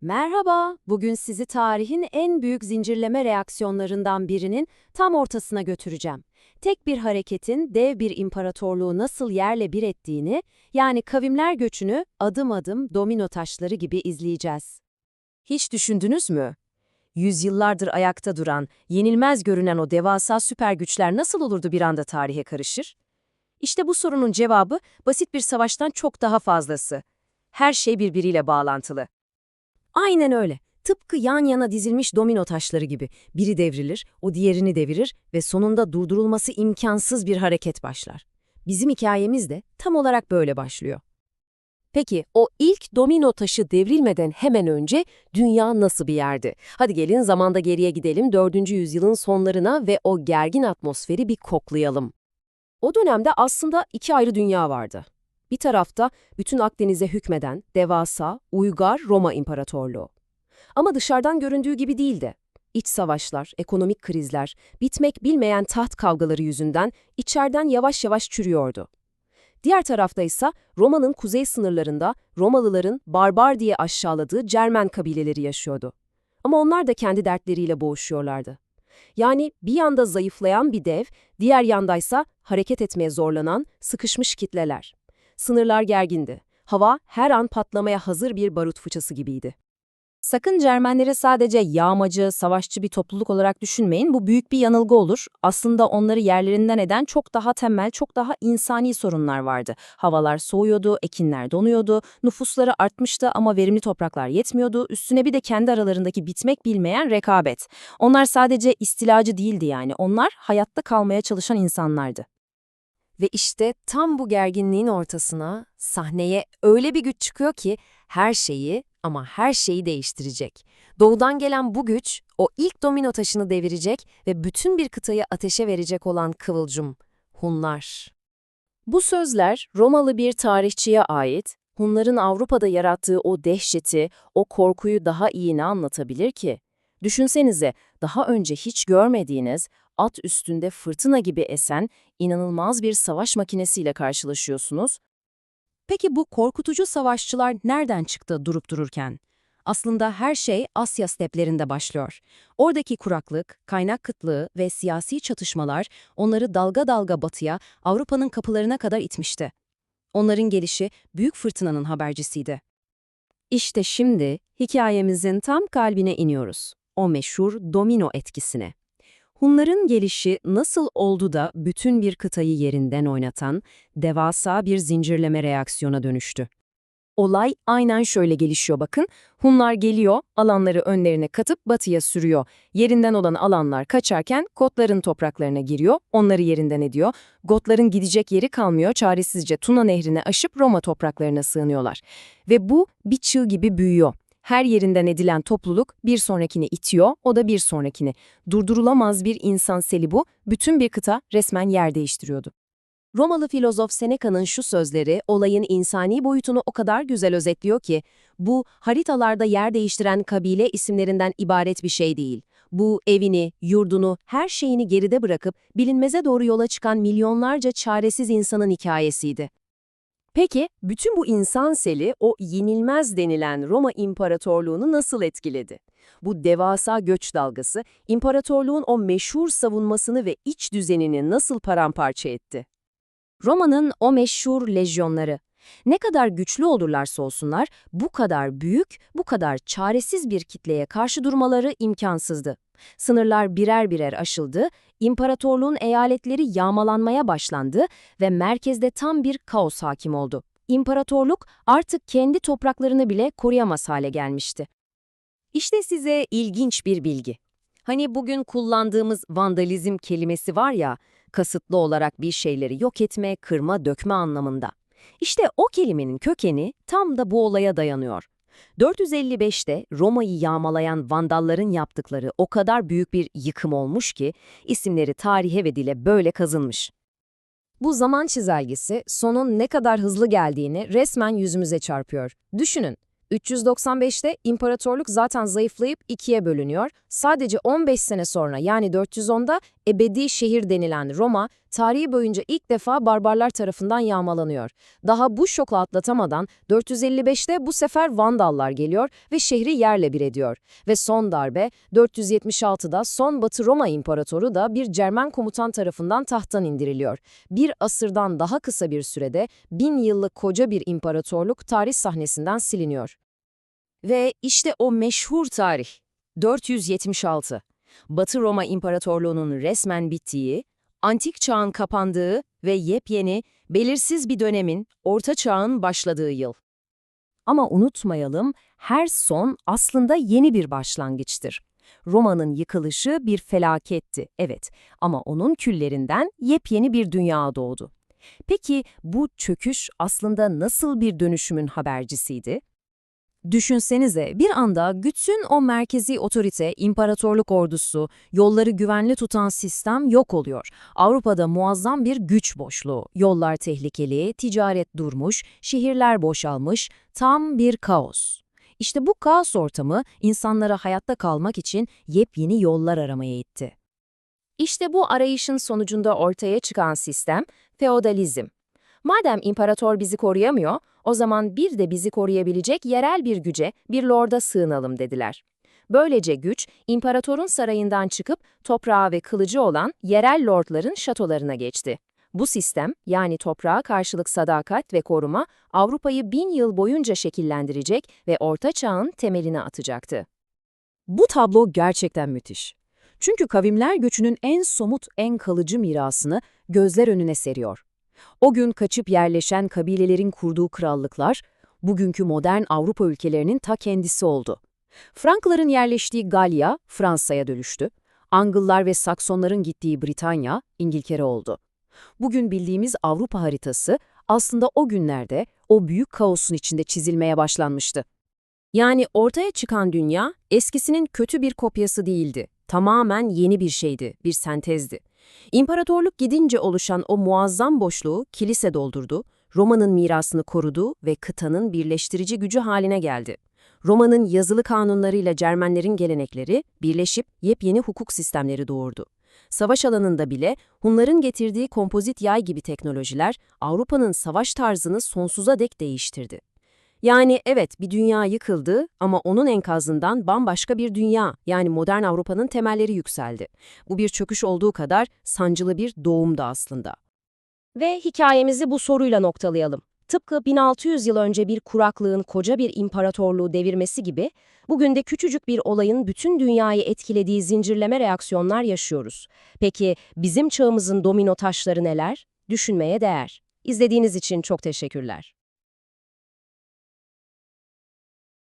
Merhaba, bugün sizi tarihin en büyük zincirleme reaksiyonlarından birinin tam ortasına götüreceğim. Tek bir hareketin dev bir imparatorluğu nasıl yerle bir ettiğini, yani kavimler göçünü adım adım domino taşları gibi izleyeceğiz. Hiç düşündünüz mü? Yüzyıllardır ayakta duran, yenilmez görünen o devasa süper güçler nasıl olurdu bir anda tarihe karışır? İşte bu sorunun cevabı basit bir savaştan çok daha fazlası. Her şey birbiriyle bağlantılı. Aynen öyle. Tıpkı yan yana dizilmiş domino taşları gibi. Biri devrilir, o diğerini devirir ve sonunda durdurulması imkansız bir hareket başlar. Bizim hikayemiz de tam olarak böyle başlıyor. Peki o ilk domino taşı devrilmeden hemen önce dünya nasıl bir yerdi? Hadi gelin zamanda geriye gidelim 4. yüzyılın sonlarına ve o gergin atmosferi bir koklayalım. O dönemde aslında iki ayrı dünya vardı. Bir tarafta bütün Akdeniz'e hükmeden devasa, uygar Roma İmparatorluğu. Ama dışarıdan göründüğü gibi değildi. İç savaşlar, ekonomik krizler, bitmek bilmeyen taht kavgaları yüzünden içeriden yavaş yavaş çürüyordu. Diğer tarafta ise Roma'nın kuzey sınırlarında Romalıların barbar diye aşağıladığı Cermen kabileleri yaşıyordu. Ama onlar da kendi dertleriyle boğuşuyorlardı. Yani bir yanda zayıflayan bir dev, diğer yandaysa hareket etmeye zorlanan, sıkışmış kitleler. Sınırlar gergindi. Hava her an patlamaya hazır bir barut fıçısı gibiydi. Sakın Cermenleri sadece yağmacı, savaşçı bir topluluk olarak düşünmeyin. Bu büyük bir yanılgı olur. Aslında onları yerlerinden eden çok daha temel, çok daha insani sorunlar vardı. Havalar soğuyordu, ekinler donuyordu, nüfusları artmıştı ama verimli topraklar yetmiyordu. Üstüne bir de kendi aralarındaki bitmek bilmeyen rekabet. Onlar sadece istilacı değildi yani. Onlar hayatta kalmaya çalışan insanlardı. Ve işte tam bu gerginliğin ortasına, sahneye öyle bir güç çıkıyor ki her şeyi ama her şeyi değiştirecek. Doğudan gelen bu güç, o ilk domino taşını devirecek ve bütün bir kıtayı ateşe verecek olan kıvılcım, Hunlar. Bu sözler Romalı bir tarihçiye ait, Hunların Avrupa'da yarattığı o dehşeti, o korkuyu daha iyi ne anlatabilir ki? Düşünsenize, daha önce hiç görmediğiniz, at üstünde fırtına gibi esen, inanılmaz bir savaş makinesiyle karşılaşıyorsunuz. Peki bu korkutucu savaşçılar nereden çıktı durup dururken? Aslında her şey Asya steplerinde başlıyor. Oradaki kuraklık, kaynak kıtlığı ve siyasi çatışmalar onları dalga dalga batıya, Avrupa'nın kapılarına kadar itmişti. Onların gelişi büyük fırtınanın habercisiydi. İşte şimdi hikayemizin tam kalbine iniyoruz. O meşhur domino etkisine. Hunların gelişi nasıl oldu da bütün bir kıtayı yerinden oynatan, devasa bir zincirleme reaksiyona dönüştü? Olay aynen şöyle gelişiyor bakın. Hunlar geliyor, alanları önlerine katıp batıya sürüyor. Yerinden olan alanlar kaçarken Gotların topraklarına giriyor, onları yerinden ediyor. Gotların gidecek yeri kalmıyor, çaresizce Tuna nehrine aşıp Roma topraklarına sığınıyorlar. Ve bu bir çığ gibi büyüyor. Her yerinden edilen topluluk bir sonrakini itiyor, o da bir sonrakini. Durdurulamaz bir insan seli bu, bütün bir kıta resmen yer değiştiriyordu. Romalı filozof Seneca'nın şu sözleri olayın insani boyutunu o kadar güzel özetliyor ki, bu haritalarda yer değiştiren kabile isimlerinden ibaret bir şey değil. Bu evini, yurdunu, her şeyini geride bırakıp bilinmeze doğru yola çıkan milyonlarca çaresiz insanın hikayesiydi. Peki, bütün bu insan seli o yenilmez denilen Roma İmparatorluğunu nasıl etkiledi? Bu devasa göç dalgası, imparatorluğun o meşhur savunmasını ve iç düzenini nasıl paramparça etti? Roma'nın o meşhur lejyonları. Ne kadar güçlü olurlarsa olsunlar, bu kadar büyük, bu kadar çaresiz bir kitleye karşı durmaları imkansızdı. Sınırlar birer birer aşıldı, imparatorluğun eyaletleri yağmalanmaya başlandı ve merkezde tam bir kaos hakim oldu. İmparatorluk artık kendi topraklarını bile koruyamaz hale gelmişti. İşte size ilginç bir bilgi. Hani bugün kullandığımız vandalizm kelimesi var ya, kasıtlı olarak bir şeyleri yok etme, kırma, dökme anlamında. İşte o kelimenin kökeni tam da bu olaya dayanıyor. 455'te Roma'yı yağmalayan Vandalların yaptıkları o kadar büyük bir yıkım olmuş ki isimleri tarihe ve dile böyle kazınmış. Bu zaman çizelgesi sonun ne kadar hızlı geldiğini resmen yüzümüze çarpıyor. Düşünün, 395'te imparatorluk zaten zayıflayıp ikiye bölünüyor. Sadece 15 sene sonra yani 410'da ebedi şehir denilen Roma, tarihi boyunca ilk defa barbarlar tarafından yağmalanıyor. Daha bu şoku atlatamadan 455'te bu sefer Vandallar geliyor ve şehri yerle bir ediyor. Ve son darbe 476'da son Batı Roma İmparatoru da bir Cermen komutan tarafından tahttan indiriliyor. Bir asırdan daha kısa bir sürede bin yıllık koca bir imparatorluk tarih sahnesinden siliniyor. Ve işte o meşhur tarih 476. Batı Roma İmparatorluğu'nun resmen bittiği, antik çağın kapandığı ve yepyeni, belirsiz bir dönemin, orta çağın başladığı yıl. Ama unutmayalım, her son aslında yeni bir başlangıçtır. Roma'nın yıkılışı bir felaketti, evet ama onun küllerinden yepyeni bir dünya doğdu. Peki bu çöküş aslında nasıl bir dönüşümün habercisiydi? Düşünsenize bir anda bütün o merkezi otorite, imparatorluk ordusu, yolları güvenli tutan sistem yok oluyor. Avrupa'da muazzam bir güç boşluğu, yollar tehlikeli, ticaret durmuş, şehirler boşalmış, tam bir kaos. İşte bu kaos ortamı insanlara hayatta kalmak için yepyeni yollar aramaya itti. İşte bu arayışın sonucunda ortaya çıkan sistem feodalizm. Madem imparator bizi koruyamıyor, o zaman bir de bizi koruyabilecek yerel bir güce, bir lorda sığınalım dediler. Böylece güç, imparatorun sarayından çıkıp toprağı ve kılıcı olan yerel lordların şatolarına geçti. Bu sistem, yani toprağa karşılık sadakat ve koruma, Avrupa'yı bin yıl boyunca şekillendirecek ve Orta Çağ'ın temelini atacaktı. Bu tablo gerçekten müthiş. Çünkü kavimler göçünün en somut, en kalıcı mirasını gözler önüne seriyor. O gün kaçıp yerleşen kabilelerin kurduğu krallıklar, bugünkü modern Avrupa ülkelerinin ta kendisi oldu. Frankların yerleştiği Galya, Fransa'ya dönüştü. Angıllar ve Saksonların gittiği Britanya, İngiltere oldu. Bugün bildiğimiz Avrupa haritası aslında o günlerde o büyük kaosun içinde çizilmeye başlanmıştı. Yani ortaya çıkan dünya eskisinin kötü bir kopyası değildi. Tamamen yeni bir şeydi, bir sentezdi. İmparatorluk gidince oluşan o muazzam boşluğu kilise doldurdu, Roma'nın mirasını korudu ve kıtanın birleştirici gücü haline geldi. Roma'nın yazılı kanunlarıyla Cermenlerin gelenekleri birleşip yepyeni hukuk sistemleri doğurdu. Savaş alanında bile Hunların getirdiği kompozit yay gibi teknolojiler Avrupa'nın savaş tarzını sonsuza dek değiştirdi. Yani evet bir dünya yıkıldı ama onun enkazından bambaşka bir dünya yani modern Avrupa'nın temelleri yükseldi. Bu bir çöküş olduğu kadar sancılı bir doğum da aslında. Ve hikayemizi bu soruyla noktalayalım. Tıpkı 1600 yıl önce bir kuraklığın koca bir imparatorluğu devirmesi gibi, bugün de küçücük bir olayın bütün dünyayı etkilediği zincirleme reaksiyonlar yaşıyoruz. Peki bizim çağımızın domino taşları neler? Düşünmeye değer. İzlediğiniz için çok teşekkürler.